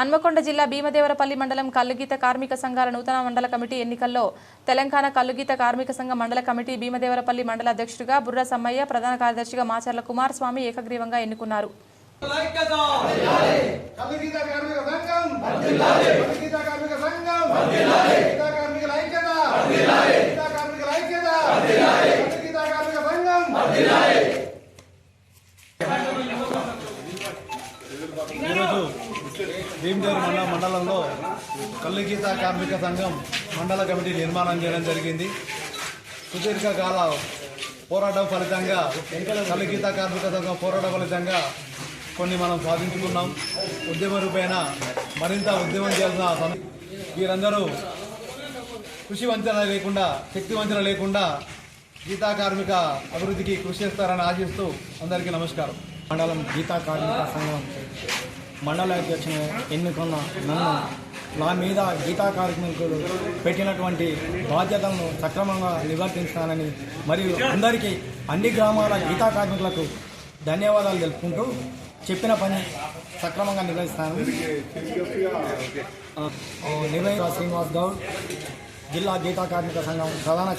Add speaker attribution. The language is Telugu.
Speaker 1: హన్మకొండ జిల్లా భీమదేవరపల్లి మండలం కల్లుగీత కార్మిక సంఘాల నూతన మండల కమిటీ ఎన్నికల్లో తెలంగాణ కల్లుగీత కార్మిక సంఘ మండల కమిటీ భీమదేవరపల్లి మండల అధ్యక్షుడిగా బుర్ర సమ్మయ్య ప్రధాన కార్యదర్శిగా మాచర్ల కుమారస్వామి ఏకగ్రీవంగా ఎన్నుకున్నారు
Speaker 2: కల్లుగీత కార్మిక సంఘం కల్లుగీత కార్మిక సంఘం కల్లుగీత కార్మికుల ఐక్యత కల్లుగీత కార్మికుల ఐక్యత కల్లుగీత కార్మిక సంఘం
Speaker 3: ఈరోజు భీమదేవర మండల మండలంలో కల్లుగీత కార్మిక సంఘం మండల కమిటీ నిర్మాణం చేయడం జరిగింది. సుదీర్ఘకాల పోరాటం ఫలితంగా కల్లుగీత కార్మిక సంఘం పోరాటం ఫలితంగా కొన్ని మనం సాధించుకున్నాం. ఉద్యమ రూపేణ మరింత ఉద్యమం చేయాల్సిన వీరందరూ కృషి వంచన లేకుండా శక్తి వంచన లేకుండా గీతా కార్మిక అభివృద్ధికి కృషి చేస్తారని ఆశిస్తూ అందరికీ నమస్కారం.
Speaker 4: మండలం గీతా కార్మిక సంఘం మండల అధ్యక్షుని ఎన్నుకున్న నన్ను నా మీద గీతా కార్మికులు పెట్టినటువంటి బాధ్యతలను సక్రమంగా నిర్వర్తించానని మరియు అందరికీ అన్ని గ్రామాల గీతా కార్మికులకు ధన్యవాదాలు తెలుపుకుంటూ చెప్పిన పని సక్రమంగా నిర్వహిస్తాను. నిర్వహించిన శ్రీనివాస్ గౌడ్ జిల్లా గీతా కార్మిక సంఘం ప్రధాన